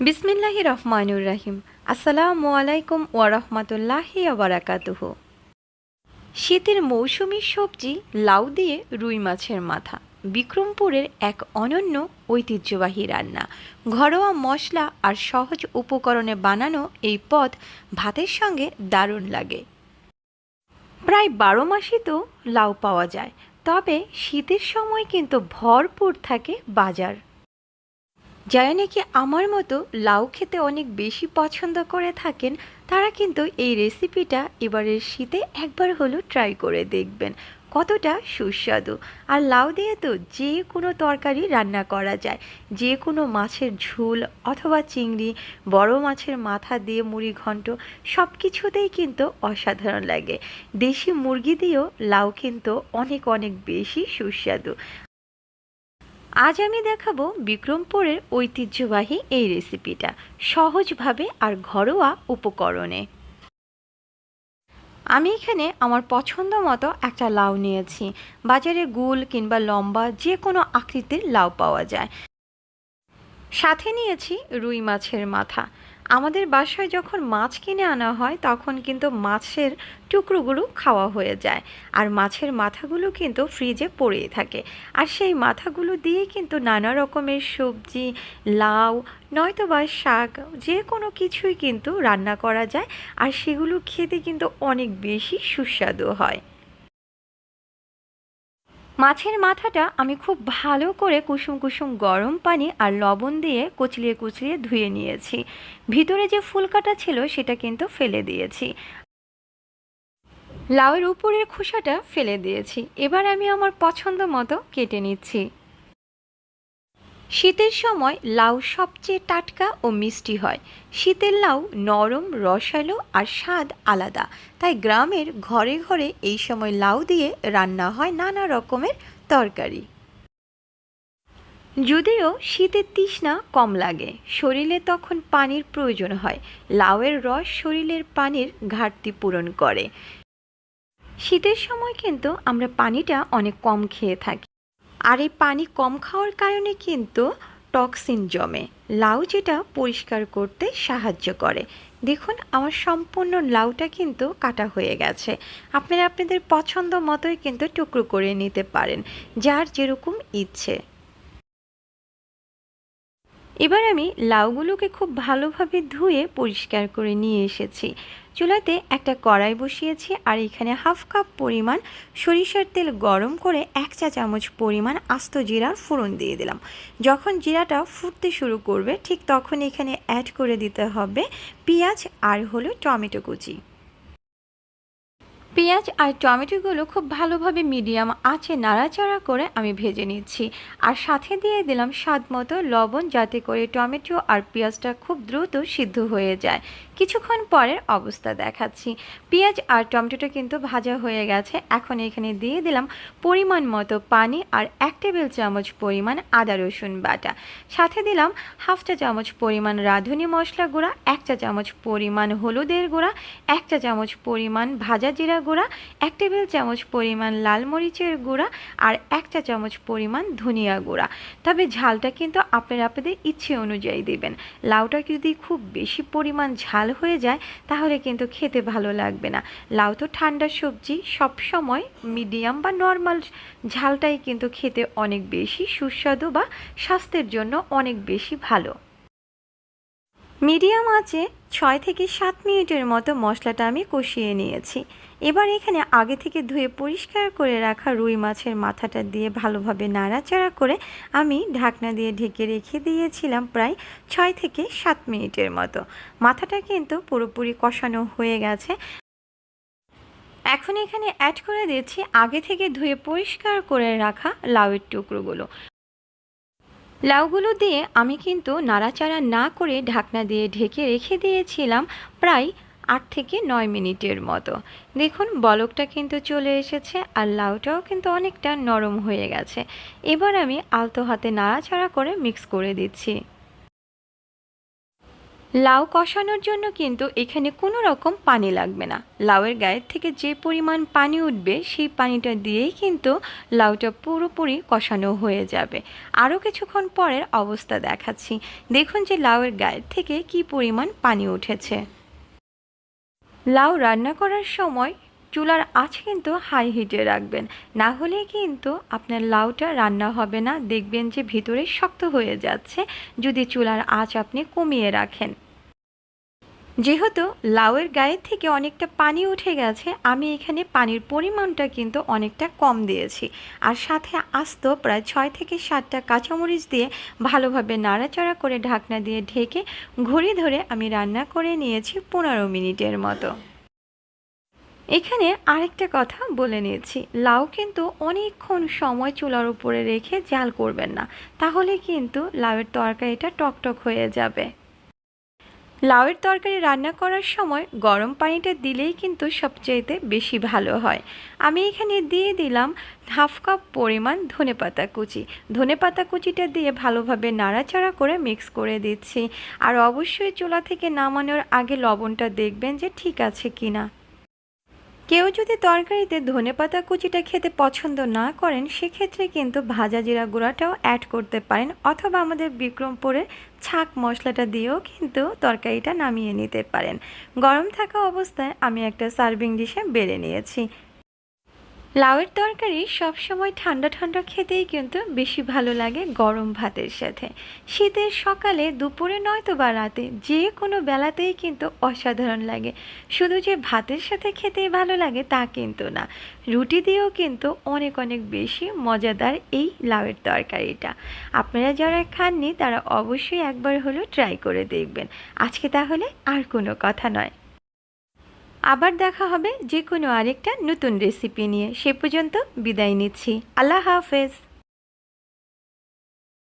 বিসমিল্লাহি রহমানুর রাহিম আসসালামু আলাইকুম ওয়ারহমতুল্লাহি আবরাকাতুহ শীতের মৌসুমি সবজি লাউ দিয়ে রুই মাছের মাথা। বিক্রমপুরের এক অনন্য ঐতিহ্যবাহী রান্না। ঘরোয়া মশলা আর সহজ উপকরণে বানানো এই পদ ভাতের সঙ্গে দারুণ লাগে। প্রায় বারো মাসই তো লাউ পাওয়া যায়, তবে শীতের সময় কিন্তু ভরপুর থাকে বাজার। যারা নাকি আমার মতো লাউ খেতে অনেক বেশি পছন্দ করে থাকেন, তারা কিন্তু এই রেসিপিটা এবারের শীতে একবার হলো ট্রাই করে দেখবেন। কতটা সুস্বাদু। আর লাউ দিয়ে তো যে কোনো তরকারি রান্না করা যায়। যে কোনো মাছের ঝোল অথবা চিংড়ি, বড় মাছের মাথা দিয়ে মুড়ি ঘন্ট সব কিছুতেই কিন্তু অসাধারণ লাগে। দেশি মুরগি দিয়েও লাউ কিন্তু অনেক অনেক বেশি সুস্বাদু। আজ আমি দেখাবো বিক্রমপুরের ঐতিহ্যবাহী এই রেসিপিটা সহজভাবে আর ঘরোয়া উপকরণে। আমি এখানে আমার পছন্দ মতো একটা লাউ নিয়েছি। বাজারে গুল কিংবা লম্বা যে কোনো আকৃতির লাউ পাওয়া যায়। সাথে নিয়েছি রুই মাছের মাথা। আমাদের বাসায় যখন মাছ কিনে আনা হয়, তখন কিন্তু মাছের টুকরোগুলো খাওয়া হয়ে যায়। আর মাছের মাথাগুলো কিন্তু ফ্রিজে পড়েই থাকে। আর সেই মাথাগুলো দিয়ে কিন্তু নানা রকমের সবজি, লাউ নয়তো বা শাক যে কোনো কিছুই কিন্তু রান্না করা যায়। আর সেগুলো খেতে কিন্তু অনেক বেশি সুস্বাদু হয়। মাছের মাথাটা আমি খুব ভালো করে কুসুম কুসুম গরম পানি আর লবণ দিয়ে কুচলিয়ে কুচলিয়ে ধুয়ে নিয়েছি। ভিতরে যে ফুলকাটা ছিল সেটা কিন্তু ফেলে দিয়েছি। লাউয়ের উপরের খোসাটা ফেলে দিয়েছি। এবার আমি আমার পছন্দ মতো কেটে নিচ্ছি। শীতের সময় লাউ সবচেয়ে টাটকা ও মিষ্টি হয়। শীতের লাউ নরম, রসালো আর স্বাদ আলাদা। তাই গ্রামের ঘরে ঘরে এই সময় লাউ দিয়ে রান্না হয় নানা রকমের তরকারি। যদিও শীতের তৃষ্ণা কম লাগে, শরীরে তখন পানির প্রয়োজন হয়। লাউয়ের রস শরীরের পানির ঘাটতি পূরণ করে। শীতের সময় কিন্তু আমরা পানিটা অনেক কম খেয়ে থাকি। আর এই পানি কম খাওয়ার কারণে কিন্তু টক্সিন জমে। লাউ যেটা পরিষ্কার করতে সাহায্য করে। দেখুন, আমার সম্পূর্ণ লাউটা কিন্তু কাটা হয়ে গেছে। আপনারা আপনাদের পছন্দ মতোই কিন্তু টুকরো করে নিতে পারেন, যার যেরকম ইচ্ছে। এবার আমি লাউগুলোকে খুব ভালোভাবে ধুয়ে পরিষ্কার করে নিয়ে এসেছি। চুলাতে একটা কড়াই বসিয়েছি আর এখানে হাফ কাপ পরিমাণ সরিষার তেল গরম করে এক চা চামচ পরিমাণ আস্ত জিরার ফোড়ন দিয়ে দিলাম। যখন জিরাটা ফুটতে শুরু করবে, ঠিক তখন এখানে অ্যাড করে দিতে হবে পেঁয়াজ আর হলো টমেটো কুচি। পেঁয়াজ আর টমেটোগুলো খুব ভালোভাবে মিডিয়াম আঁচে নাড়াচাড়া করে আমি ভেজে নিচ্ছি। আর সাথে দিয়ে দিলাম স্বাদ মতো লবণ যাতে করে টমেটো আর পেঁয়াজটা খুব দ্রুত সিদ্ধ হয়ে যায়। কিছুক্ষণ পরের অবস্থা দেখাচ্ছি। পেঁয়াজ আর টমেটোটা কিন্তু ভাজা হয়ে গেছে। এখন এখানে দিয়ে দিলাম পরিমাণ মতো পানি আর এক টেবিল চামচ পরিমাণ আদা রসুন বাটা। সাথে দিলাম হাফ চা চামচ পরিমাণ রাঁধুনি মশলা গুঁড়া, এক চা চামচ পরিমাণ হলুদের গুঁড়া, এক চা চামচ পরিমাণ ভাজা জিরা গুঁড়া, এক টেবিল চামচ পরিমাণ লাল মরিচের গুঁড়া আর এক চা চামচ পরিমাণ ধনিয়া গুঁড়া। তবে ঝালটা কিন্তু আপনারা আপনাদের ইচ্ছে অনুযায়ী দেবেন। লাউটা যদি খুব বেশি পরিমাণ ঝাল হয়ে যায়, তাহলে কিন্তু খেতে ভালো লাগবে না। লাউ তো ঠান্ডা সবজি সব সময় মিডিয়াম বা নর্মাল ঝালটাই কিন্তু খেতে অনেক বেশি সুস্বাদু বা স্বাস্থ্যের জন্য অনেক বেশি ভালো। মিডিয়াম আছে ছয় থেকে সাত মিনিটের মতো মশলাটা আমি কষিয়ে নিয়েছি। এবার এখানে আগে থেকে ধুয়ে পরিষ্কার করে রাখা রুই মাছের মাথাটা দিয়ে ভালোভাবে নাড়াচাড়া করে আমি ঢাকনা দিয়ে ঢেকে রেখে দিয়েছিলাম প্রায় ছয় থেকে সাত মিনিটের মতো। মাথাটা কিন্তু পুরোপুরি কষানো হয়ে গেছে। এখন এখানে অ্যাড করে দিচ্ছি আগে থেকে ধুয়ে পরিষ্কার করে রাখা লাউয়ের টুকরোগুলো। লাউগুলো দিয়ে আমি কিন্তু নাড়াচাড়া না করে ঢাকনা দিয়ে ঢেকে রেখে দিয়েছিলাম প্রায় আট থেকে নয় মিনিটের মতো। দেখুন, বলকটা কিন্তু চলে এসেছে আর লাউটাও কিন্তু অনেকটা নরম হয়ে গেছে। এবার আমি আলতো হাতে নাড়াচাড়া করে মিক্স করে দিচ্ছি। লাউ কষানোর জন্য কিন্তু এখানে কোনো রকম পানি লাগবে না। লাউয়ের গায়ের থেকে যে পরিমাণ পানি উঠবে, সেই পানিটা দিয়েই কিন্তু লাউটা পুরোপুরি কষানো হয়ে যাবে। আরও কিছুক্ষণ পরের অবস্থা দেখাচ্ছি। দেখুন যে লাউয়ের গায়ের থেকে কি পরিমাণ পানি উঠেছে। লাউ রান্না করার সময় চুলার আঁচ কিন্তু হাই হিটে রাখবেন। না হলে কিন্তু আপনার লাউটা রান্না হবে না। দেখবেন যে ভিতরে শক্ত হয়ে যাচ্ছে। যদি চুলার আঁচ আপনি কমিয়ে রাখেন। যেহেতু লাউয়ের গায়ে থেকে অনেকটা পানি উঠে গেছে, আমি এখানে পানির পরিমাণটা কিন্তু অনেকটা কম দিয়েছি। আর সাথে আস্ত প্রায় ছয় থেকে সাতটা কাঁচামরিচ দিয়ে ভালোভাবে নাড়াচাড়া করে ঢাকনা দিয়ে ঢেকে ঘড়ি ধরে আমি রান্না করে নিয়েছি পনেরো মিনিটের মতো। এখানে আরেকটা কথা বলে নিয়েছি। লাউ কিন্তু অনেকক্ষণ সময় চুলার উপরে রেখে জাল করবেন না। তাহলে কিন্তু লাউয়ের তরকারিটা টকটক হয়ে যাবে। লাউয়ের তরকারি রান্না করার সময় গরম পানিটা দিলেই কিন্তু সবচেয়েতে বেশি ভালো হয়। আমি এখানে দিয়ে দিলাম হাফ কাপ পরিমাণ ধনেপাতা কুচি। ধনেপাতা কুচিটা দিয়ে ভালোভাবে নাড়াচাড়া করে মিক্স করে দিচ্ছি। আর অবশ্যই চুলা থেকে নামানোর আগে লবণটা দেখবেন যে ঠিক আছে কিনা। কেউ যদি তরকারিতে ধনে পাতা কুচিটা খেতে পছন্দ না করেন, সেক্ষেত্রে কিন্তু ভাজা জিরা গুঁড়াটাও অ্যাড করতে পারেন অথবা আমাদের বিক্রমপুরের ছাক মশলাটা দিয়েও কিন্তু তরকারিটা নামিয়ে নিতে পারেন। গরম থাকা অবস্থায় আমি একটা সার্ভিং ডিশে বেড়ে নিয়েছি। লাউয়ের তরকারি সবসময় ঠান্ডা ঠান্ডা খেতেই কিন্তু বেশি ভালো লাগে গরম ভাতের সাথে। শীতের সকালে, দুপুরে নয়তো বা রাতে যে কোনো বেলাতেই কিন্তু অসাধারণ লাগে। শুধু যে ভাতের সাথে খেতেই ভালো লাগে তা কিন্তু না। রুটি দিয়েও কিন্তু অনেক অনেক বেশি মজাদার এই লাউয়ের তরকারিটা। আপনারা যারা খাননি, তারা অবশ্যই একবার হলেও ট্রাই করে দেখবেন। আজকে তাহলে আর কোনো কথা নয়। আবার দেখা হবে যে কোনো আরেকটা নতুন রেসিপি নিয়ে। সে পর্যন্ত বিদায় নিচ্ছি। আল্লাহ হাফেজ।